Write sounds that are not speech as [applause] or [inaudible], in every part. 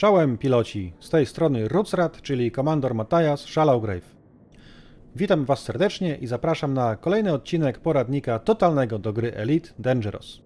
Czołem piloci, z tej strony Rutsrad, czyli komandor Matthias Shallowgrave. Witam Was serdecznie i zapraszam na kolejny odcinek poradnika totalnego do gry Elite Dangerous.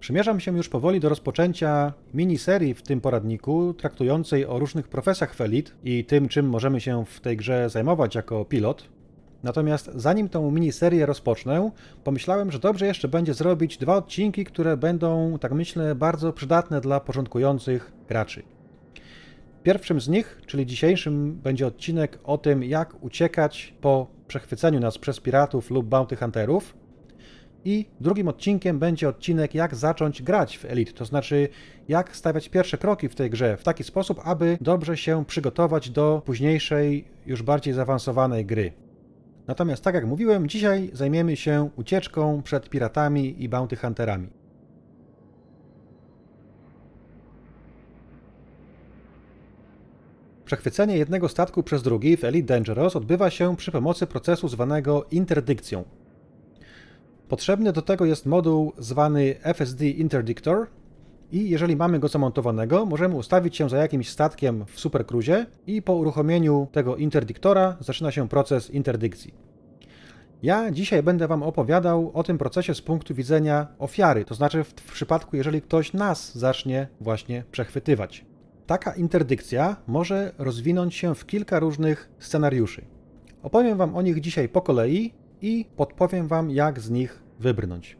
Przymierzam się już powoli do rozpoczęcia miniserii w tym poradniku, traktującej o różnych profesjach w Elite i tym, czym możemy się w tej grze zajmować jako pilot. Natomiast zanim tą miniserię rozpocznę, pomyślałem, że dobrze jeszcze będzie zrobić dwa odcinki, które będą, tak myślę, bardzo przydatne dla początkujących graczy. Pierwszym z nich, czyli dzisiejszym, będzie odcinek o tym, jak uciekać po przechwyceniu nas przez piratów lub bounty hunterów. I drugim odcinkiem będzie odcinek, jak zacząć grać w Elite, to znaczy jak stawiać pierwsze kroki w tej grze w taki sposób, aby dobrze się przygotować do późniejszej, już bardziej zaawansowanej gry. Natomiast, tak jak mówiłem, dzisiaj zajmiemy się ucieczką przed piratami i bounty hunterami. Przechwycenie jednego statku przez drugi w Elite Dangerous odbywa się przy pomocy procesu zwanego interdykcją. Potrzebny do tego jest moduł zwany FSD Interdictor i jeżeli mamy go zamontowanego, możemy ustawić się za jakimś statkiem w supercruzie i po uruchomieniu tego interdyktora zaczyna się proces interdykcji. Ja dzisiaj będę Wam opowiadał o tym procesie z punktu widzenia ofiary, to znaczy w, w przypadku, jeżeli ktoś nas zacznie właśnie przechwytywać. Taka interdykcja może rozwinąć się w kilka różnych scenariuszy. Opowiem Wam o nich dzisiaj po kolei i podpowiem Wam, jak z nich wybrnąć.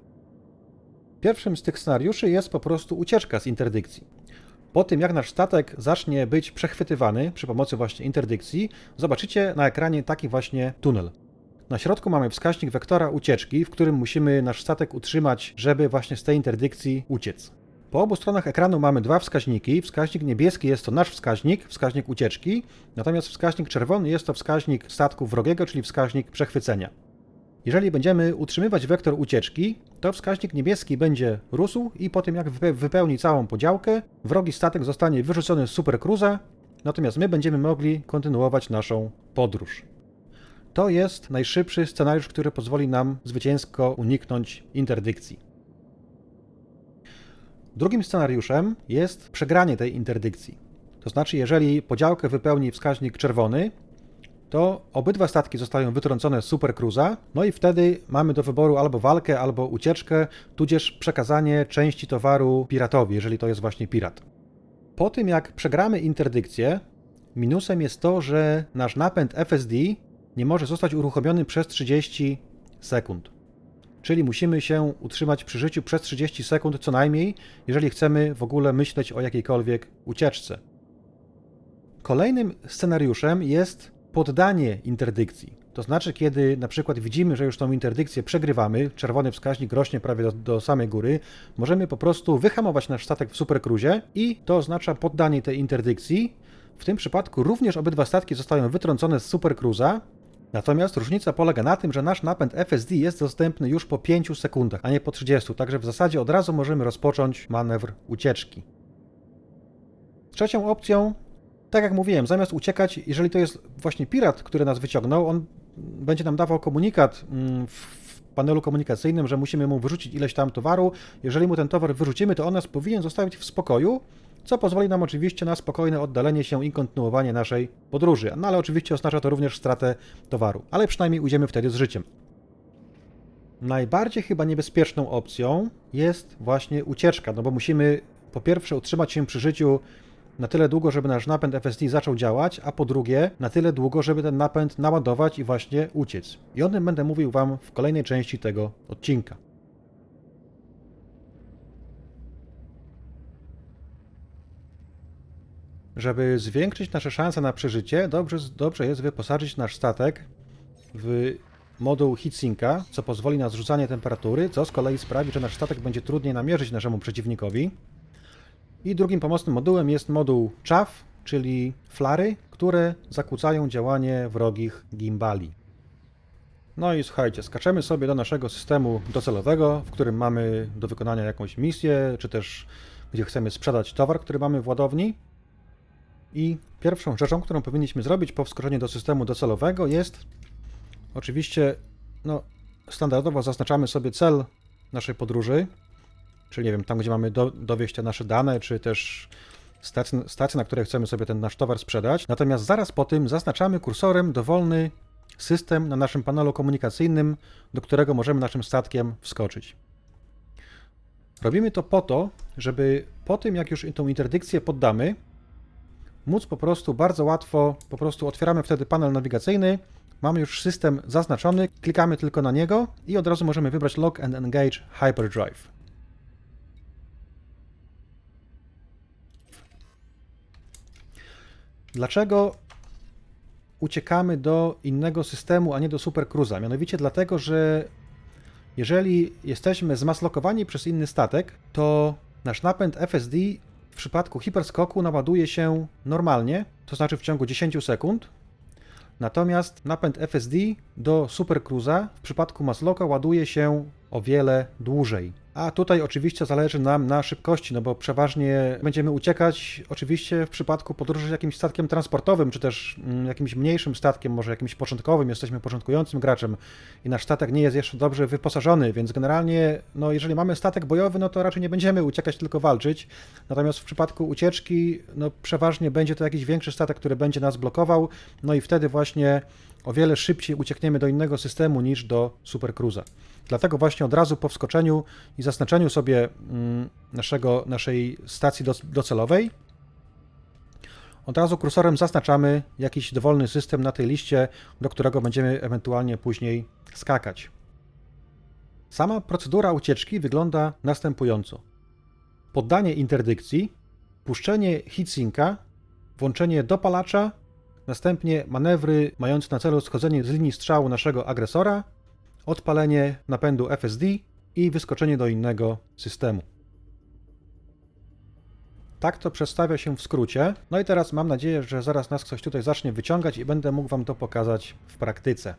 Pierwszym z tych scenariuszy jest po prostu ucieczka z interdykcji. Po tym, jak nasz statek zacznie być przechwytywany przy pomocy właśnie interdykcji, zobaczycie na ekranie taki właśnie tunel. Na środku mamy wskaźnik wektora ucieczki, w którym musimy nasz statek utrzymać, żeby właśnie z tej interdykcji uciec. Po obu stronach ekranu mamy dwa wskaźniki. Wskaźnik niebieski jest to nasz wskaźnik, wskaźnik ucieczki, natomiast wskaźnik czerwony jest to wskaźnik statku wrogiego, czyli wskaźnik przechwycenia. Jeżeli będziemy utrzymywać wektor ucieczki, to wskaźnik niebieski będzie rósł i po tym jak wypełni całą podziałkę, wrogi statek zostanie wyrzucony z supercruza, natomiast my będziemy mogli kontynuować naszą podróż. To jest najszybszy scenariusz, który pozwoli nam zwycięsko uniknąć interdykcji. Drugim scenariuszem jest przegranie tej interdykcji. To znaczy, jeżeli podziałkę wypełni wskaźnik czerwony, to obydwa statki zostają wytrącone z supercruza, no i wtedy mamy do wyboru albo walkę, albo ucieczkę, tudzież przekazanie części towaru piratowi, jeżeli to jest właśnie pirat. Po tym jak przegramy interdykcję, minusem jest to, że nasz napęd FSD nie może zostać uruchomiony przez 30 sekund. Czyli musimy się utrzymać przy życiu przez 30 sekund co najmniej, jeżeli chcemy w ogóle myśleć o jakiejkolwiek ucieczce. Kolejnym scenariuszem jest poddanie interdykcji. To znaczy, kiedy na przykład widzimy, że już tą interdykcję przegrywamy, czerwony wskaźnik rośnie prawie do, do samej góry, możemy po prostu wyhamować nasz statek w supercruzie i to oznacza poddanie tej interdykcji. W tym przypadku również obydwa statki zostają wytrącone z supercruza, Natomiast różnica polega na tym, że nasz napęd FSD jest dostępny już po 5 sekundach, a nie po 30, także w zasadzie od razu możemy rozpocząć manewr ucieczki. Trzecią opcją, tak jak mówiłem, zamiast uciekać, jeżeli to jest właśnie pirat, który nas wyciągnął, on będzie nam dawał komunikat mm, w panelu komunikacyjnym, że musimy mu wyrzucić ileś tam towaru. Jeżeli mu ten towar wyrzucimy, to on nas powinien zostawić w spokoju, co pozwoli nam oczywiście na spokojne oddalenie się i kontynuowanie naszej podróży. No ale oczywiście oznacza to również stratę towaru, ale przynajmniej ujdziemy wtedy z życiem. Najbardziej chyba niebezpieczną opcją jest właśnie ucieczka, no bo musimy po pierwsze utrzymać się przy życiu na tyle długo, żeby nasz napęd FSD zaczął działać, a po drugie na tyle długo, żeby ten napęd naładować i właśnie uciec. I o tym będę mówił Wam w kolejnej części tego odcinka. Żeby zwiększyć nasze szanse na przeżycie, dobrze, dobrze jest wyposażyć nasz statek w moduł heatsinka, co pozwoli na zrzucanie temperatury, co z kolei sprawi, że nasz statek będzie trudniej namierzyć naszemu przeciwnikowi. I drugim pomocnym modułem jest moduł chaff, czyli flary, które zakłócają działanie wrogich gimbali. No i słuchajcie, skaczemy sobie do naszego systemu docelowego, w którym mamy do wykonania jakąś misję, czy też gdzie chcemy sprzedać towar, który mamy w ładowni. I pierwszą rzeczą, którą powinniśmy zrobić po wskoczeniu do systemu docelowego jest oczywiście, no, standardowo zaznaczamy sobie cel naszej podróży, czyli nie wiem, tam gdzie mamy do, dowieść te nasze dane, czy też stacji, stacji, na której chcemy sobie ten nasz towar sprzedać. Natomiast zaraz po tym zaznaczamy kursorem dowolny system na naszym panelu komunikacyjnym, do którego możemy naszym statkiem wskoczyć. Robimy to po to, żeby po tym, jak już tą interdykcję poddamy, móc po prostu bardzo łatwo, po prostu otwieramy wtedy panel nawigacyjny, mamy już system zaznaczony, klikamy tylko na niego i od razu możemy wybrać Lock and Engage Hyperdrive. Dlaczego uciekamy do innego systemu, a nie do supercruza? Mianowicie dlatego, że jeżeli jesteśmy zmaslokowani przez inny statek, to nasz napęd FSD w przypadku hiperskoku naładuje się normalnie, to znaczy w ciągu 10 sekund. Natomiast napęd FSD do supercruza w przypadku masloka ładuje się o wiele dłużej. A tutaj oczywiście zależy nam na szybkości, no bo przeważnie będziemy uciekać oczywiście w przypadku podróży jakimś statkiem transportowym, czy też mm, jakimś mniejszym statkiem, może jakimś początkowym, jesteśmy początkującym graczem i nasz statek nie jest jeszcze dobrze wyposażony, więc generalnie, no jeżeli mamy statek bojowy, no to raczej nie będziemy uciekać, tylko walczyć. Natomiast w przypadku ucieczki, no przeważnie będzie to jakiś większy statek, który będzie nas blokował, no i wtedy właśnie o wiele szybciej uciekniemy do innego systemu niż do supercruza. Dlatego właśnie od razu po wskoczeniu i zaznaczeniu sobie mm, naszego, naszej stacji docelowej, od razu kursorem zaznaczamy jakiś dowolny system na tej liście, do którego będziemy ewentualnie później skakać. Sama procedura ucieczki wygląda następująco. Poddanie interdykcji, puszczenie heatsinka, włączenie dopalacza, następnie manewry mające na celu schodzenie z linii strzału naszego agresora odpalenie napędu FSD i wyskoczenie do innego systemu. Tak to przedstawia się w skrócie. No i teraz mam nadzieję, że zaraz nas ktoś tutaj zacznie wyciągać i będę mógł Wam to pokazać w praktyce.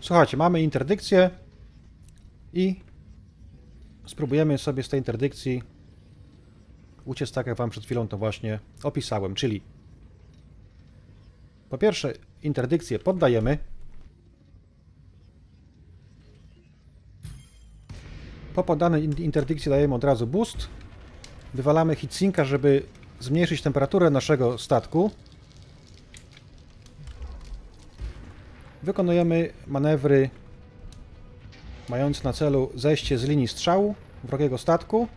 Słuchajcie, mamy interdykcję i spróbujemy sobie z tej interdykcji uciec tak, jak Wam przed chwilą to właśnie opisałem, czyli po pierwsze interdykcję poddajemy, po poddanej interdykcji dajemy od razu boost, wywalamy heatsinka, żeby zmniejszyć temperaturę naszego statku, wykonujemy manewry mające na celu zejście z linii strzału wrogiego statku,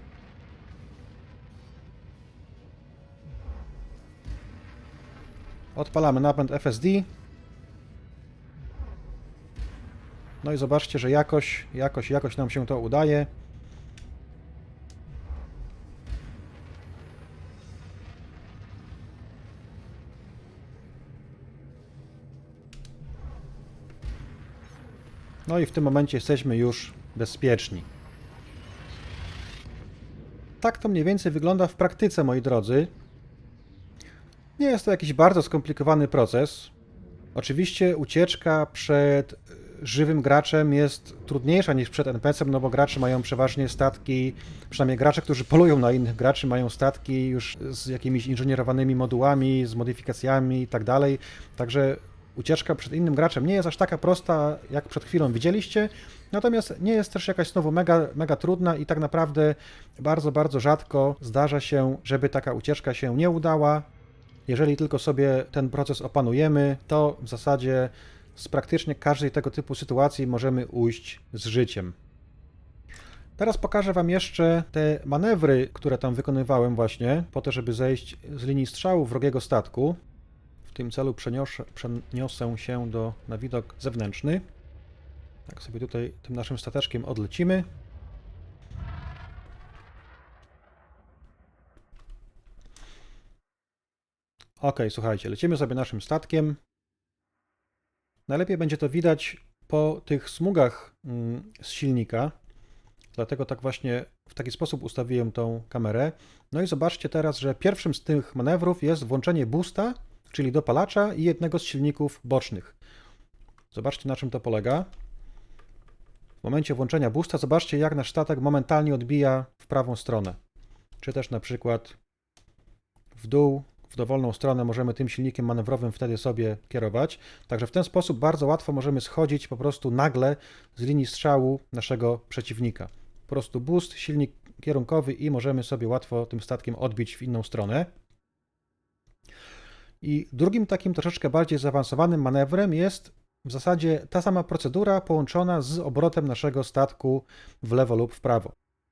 Odpalamy napęd FSD. No i zobaczcie, że jakoś, jakoś, jakoś nam się to udaje. No i w tym momencie jesteśmy już bezpieczni. Tak to mniej więcej wygląda w praktyce, moi drodzy. Nie jest to jakiś bardzo skomplikowany proces. Oczywiście ucieczka przed żywym graczem jest trudniejsza niż przed NPC-em, no bo gracze mają przeważnie statki, przynajmniej gracze, którzy polują na innych graczy, mają statki już z jakimiś inżynierowanymi modułami, z modyfikacjami i tak dalej. Także ucieczka przed innym graczem nie jest aż taka prosta, jak przed chwilą widzieliście, natomiast nie jest też jakaś znowu mega, mega trudna i tak naprawdę bardzo, bardzo rzadko zdarza się, żeby taka ucieczka się nie udała. Jeżeli tylko sobie ten proces opanujemy, to w zasadzie z praktycznie każdej tego typu sytuacji możemy ujść z życiem. Teraz pokażę Wam jeszcze te manewry, które tam wykonywałem właśnie, po to, żeby zejść z linii strzału wrogiego statku. W tym celu przeniosę, przeniosę się do, na widok zewnętrzny. Tak sobie tutaj tym naszym stateczkiem odlecimy. Ok, słuchajcie, lecimy sobie naszym statkiem. Najlepiej będzie to widać po tych smugach mm, z silnika, dlatego tak właśnie w taki sposób ustawiłem tą kamerę. No i zobaczcie teraz, że pierwszym z tych manewrów jest włączenie boosta, czyli dopalacza i jednego z silników bocznych. Zobaczcie na czym to polega. W momencie włączenia boosta zobaczcie jak nasz statek momentalnie odbija w prawą stronę. Czy też na przykład w dół w dowolną stronę możemy tym silnikiem manewrowym wtedy sobie kierować. Także w ten sposób bardzo łatwo możemy schodzić po prostu nagle z linii strzału naszego przeciwnika. Po prostu boost, silnik kierunkowy i możemy sobie łatwo tym statkiem odbić w inną stronę. I drugim takim troszeczkę bardziej zaawansowanym manewrem jest w zasadzie ta sama procedura połączona z obrotem naszego statku w lewo lub w prawo.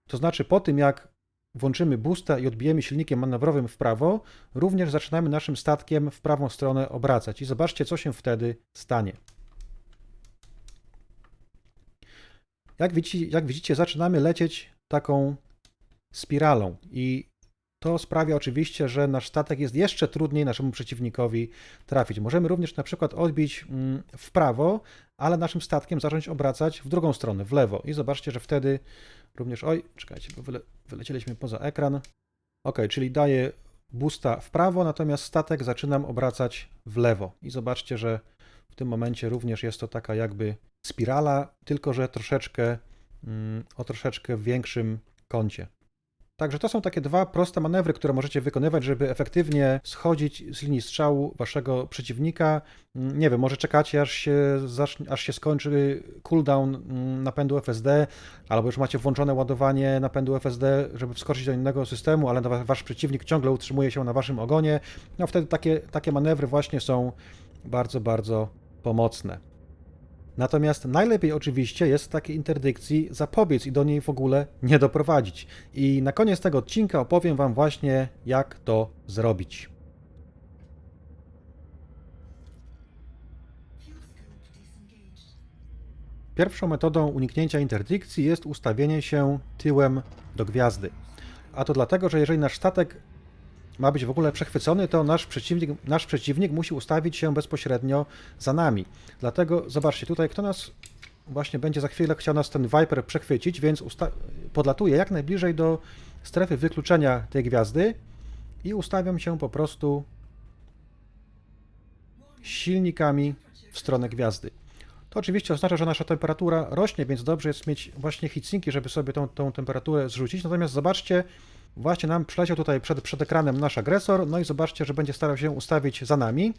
To znaczy po tym jak włączymy boosta i odbijemy silnikiem manewrowym w prawo, również zaczynamy naszym statkiem w prawą stronę obracać. I zobaczcie, co się wtedy stanie. Jak widzicie, jak widzicie zaczynamy lecieć taką spiralą i to sprawia oczywiście, że nasz statek jest jeszcze trudniej naszemu przeciwnikowi trafić. Możemy również na przykład odbić mm, w prawo, ale naszym statkiem zacząć obracać w drugą stronę, w lewo. I zobaczcie, że wtedy również, oj, czekajcie, bo wyle, wylecieliśmy poza ekran. Ok, czyli daję boosta w prawo, natomiast statek zaczynam obracać w lewo. I zobaczcie, że w tym momencie również jest to taka jakby spirala, tylko że troszeczkę mm, o troszeczkę większym kącie. Także to są takie dwa proste manewry, które możecie wykonywać, żeby efektywnie schodzić z linii strzału waszego przeciwnika. Mm, Nie wiem, może czekacie aż się, aż się skończy cooldown mm, napędu FSD, albo już macie włączone ładowanie napędu FSD, żeby wskoczyć do innego systemu, ale wa- wasz przeciwnik ciągle utrzymuje się na waszym ogonie. No wtedy takie, takie manewry właśnie są bardzo, bardzo pomocne. Natomiast najlepiej oczywiście jest takiej interdykcji zapobiec i do niej w ogóle nie doprowadzić. I na koniec tego odcinka opowiem Wam właśnie, jak to zrobić. Pierwszą metodą uniknięcia interdykcji jest ustawienie się tyłem do gwiazdy. A to dlatego, że jeżeli nasz statek ma być w ogóle przechwycony, to nasz przeciwnik, nasz przeciwnik musi ustawić się bezpośrednio za nami. Dlatego zobaczcie tutaj, kto nas właśnie będzie za chwilę chciał nas ten Viper przechwycić, więc podlatuję jak najbliżej do strefy wykluczenia tej gwiazdy i ustawiam się po prostu silnikami w stronę gwiazdy. To oczywiście oznacza, że nasza temperatura rośnie, więc dobrze jest mieć właśnie heatsinki, żeby sobie tą, tą temperaturę zrzucić. Natomiast zobaczcie, właśnie nam przyleciał tutaj przed, przed ekranem nasz agresor, no i zobaczcie, że będzie starał się ustawić za nami.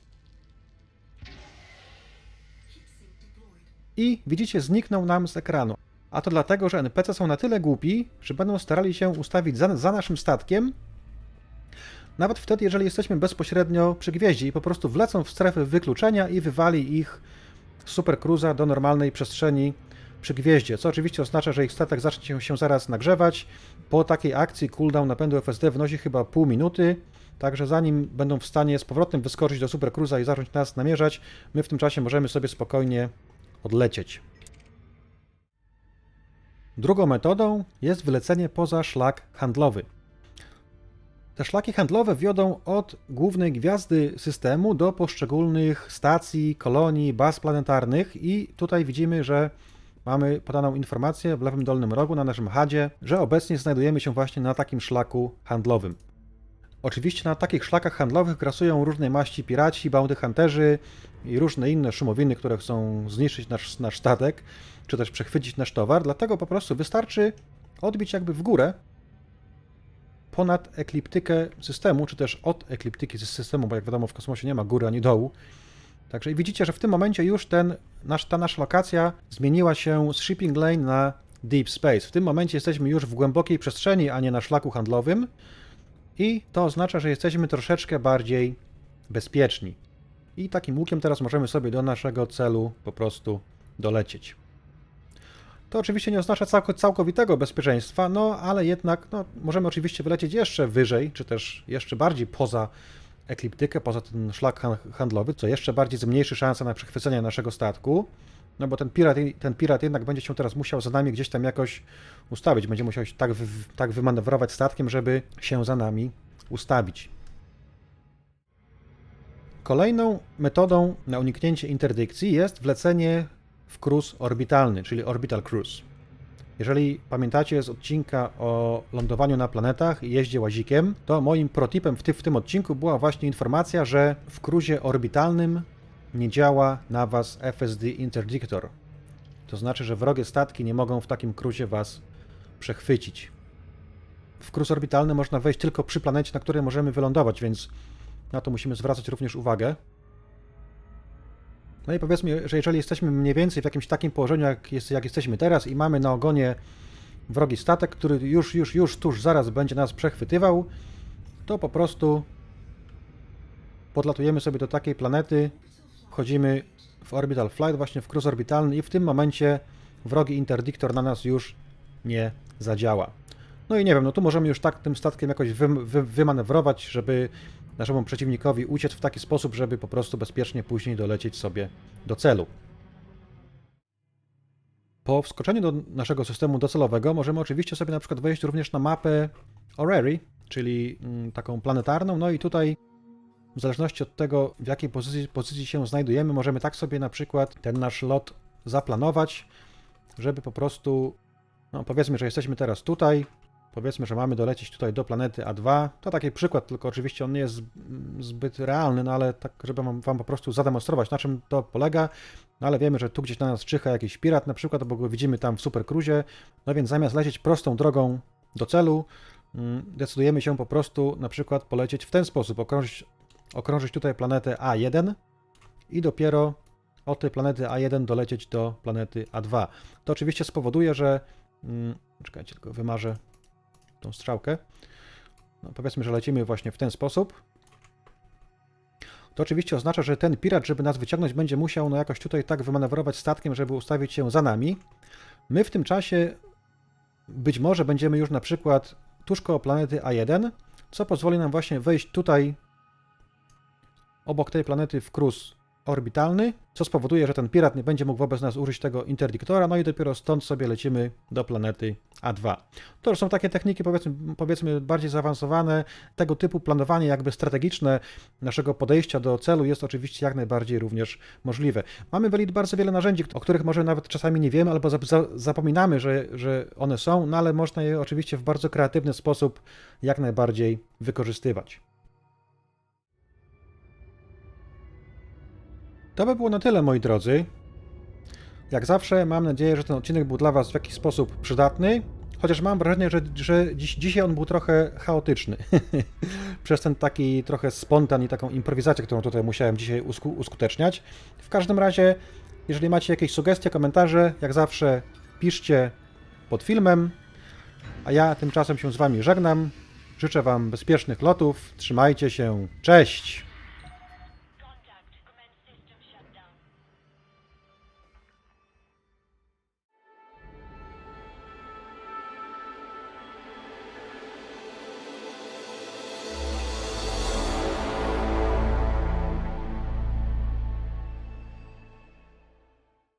I widzicie, zniknął nam z ekranu. A to dlatego, że NPC są na tyle głupi, że będą starali się ustawić za, za naszym statkiem, nawet wtedy, jeżeli jesteśmy bezpośrednio przy gwieździe i po prostu wlecą w strefę wykluczenia i wywali ich Super Cruza do normalnej przestrzeni przy gwieździe, co oczywiście oznacza, że ich statek zacznie się zaraz nagrzewać. Po takiej akcji cooldown napędu FSD wynosi chyba pół minuty, także zanim będą w stanie z powrotem wyskoczyć do Super Cruza i zacząć nas namierzać, my w tym czasie możemy sobie spokojnie odlecieć. Drugą metodą jest wylecenie poza szlak handlowy. Te szlaki handlowe wiodą od głównej gwiazdy systemu do poszczególnych stacji, kolonii, baz planetarnych i tutaj widzimy, że mamy podaną informację w lewym dolnym rogu na naszym HUDzie, że obecnie znajdujemy się właśnie na takim szlaku handlowym. Oczywiście na takich szlakach handlowych grasują różnej maści piraci, bounty hunterzy i różne inne szumowiny, które chcą zniszczyć nasz, nasz statek, czy też przechwycić nasz towar, dlatego po prostu wystarczy odbić jakby w górę ponad ekliptykę systemu, czy też od ekliptyki systemu, bo jak wiadomo w kosmosie nie ma góry ani dołu. Także i widzicie, że w tym momencie już ten, nasz, ta nasza lokacja zmieniła się z shipping lane na deep space. W tym momencie jesteśmy już w głębokiej przestrzeni, a nie na szlaku handlowym i to oznacza, że jesteśmy troszeczkę bardziej bezpieczni. I takim łukiem teraz możemy sobie do naszego celu po prostu dolecieć. To oczywiście nie oznacza całko- całkowitego bezpieczeństwa, no ale jednak no, możemy oczywiście wylecieć jeszcze wyżej, czy też jeszcze bardziej poza ekliptykę, poza ten szlak han- handlowy, co jeszcze bardziej zmniejszy szanse na przechwycenie naszego statku. No bo ten pirat, ten pirat jednak będzie się teraz musiał za nami gdzieś tam jakoś ustawić. Będzie musiał się tak, wy, tak wymanewrować statkiem, żeby się za nami ustawić. Kolejną metodą na uniknięcie interdykcji jest wlecenie w cruise orbitalny, czyli orbital cruise. Jeżeli pamiętacie z odcinka o lądowaniu na planetach i jeździe łazikiem, to moim protipem w, ty, w tym odcinku była właśnie informacja, że w cruzie orbitalnym nie działa na Was FSD Interdictor. To znaczy, że wrogie statki nie mogą w takim cruzie Was przechwycić. W cruise orbitalny można wejść tylko przy planecie, na której możemy wylądować, więc Na to musimy zwracać również uwagę. No i powiedzmy, że jeżeli jesteśmy mniej więcej w jakimś takim położeniu, jak, jest, jak jesteśmy teraz i mamy na ogonie wrogi statek, który już, już, już tuż zaraz będzie nas przechwytywał, to po prostu podlatujemy sobie do takiej planety, wchodzimy w orbital flight, właśnie w cruise orbitalny i w tym momencie wrogi interdiktor na nas już nie zadziała. No i nie wiem, no tu możemy już tak tym statkiem jakoś wy, wy, wymanewrować, żeby naszemu przeciwnikowi uciec w taki sposób, żeby po prostu bezpiecznie później dolecieć sobie do celu. Po wskoczeniu do naszego systemu docelowego możemy oczywiście sobie na przykład wejść również na mapę Orrery, czyli mm, taką planetarną, no i tutaj w zależności od tego, w jakiej pozycji, pozycji się znajdujemy, możemy tak sobie na przykład ten nasz lot zaplanować, żeby po prostu, no powiedzmy, że jesteśmy teraz tutaj, powiedzmy, że mamy dolecieć tutaj do planety A2. To taki przykład, tylko oczywiście on nie jest zb- zbyt realny, no ale tak, żeby wam, po prostu zademonstrować, na czym to polega. No ale wiemy, że tu gdzieś na nas czyha jakiś pirat na przykład, bo go widzimy tam w supercruzie. No więc zamiast lecieć prostą drogą do celu, mm, decydujemy się po prostu na przykład polecieć w ten sposób, okrążyć, okrążyć tutaj planetę A1 i dopiero od tej planety A1 dolecieć do planety A2. To oczywiście spowoduje, że... Mm, czekajcie, tylko wymarzę tą strzałkę. No, powiedzmy, że lecimy właśnie w ten sposób. To oczywiście oznacza, że ten pirat, żeby nas wyciągnąć, będzie musiał no jakoś tutaj tak wymanewrować statkiem, żeby ustawić się za nami. My w tym czasie być może będziemy już na przykład tuż koło planety A1, co pozwoli nam właśnie wejść tutaj obok tej planety w cruise orbitalny, co spowoduje, że ten pirat nie będzie mógł wobec nas użyć tego interdiktora, no i dopiero stąd sobie lecimy do planety A2. To już są takie techniki powiedzmy, powiedzmy bardziej zaawansowane, tego typu planowanie jakby strategiczne naszego podejścia do celu jest oczywiście jak najbardziej również możliwe. Mamy w Elite bardzo wiele narzędzi, o których może nawet czasami nie wiemy albo zap- za- zapominamy, że, że one są, no ale można je oczywiście w bardzo kreatywny sposób jak najbardziej wykorzystywać. To by było na tyle, moi drodzy. Jak zawsze, mam nadzieję, że ten odcinek był dla Was w jakiś sposób przydatny. Chociaż mam wrażenie, że, że dziś, dzisiaj on był trochę chaotyczny. [laughs] Przez ten taki trochę spontan i taką improwizację, którą tutaj musiałem dzisiaj usku uskuteczniać. W każdym razie, jeżeli macie jakieś sugestie, komentarze, jak zawsze piszcie pod filmem. A ja tymczasem się z Wami żegnam. Życzę Wam bezpiecznych lotów. Trzymajcie się. Cześć!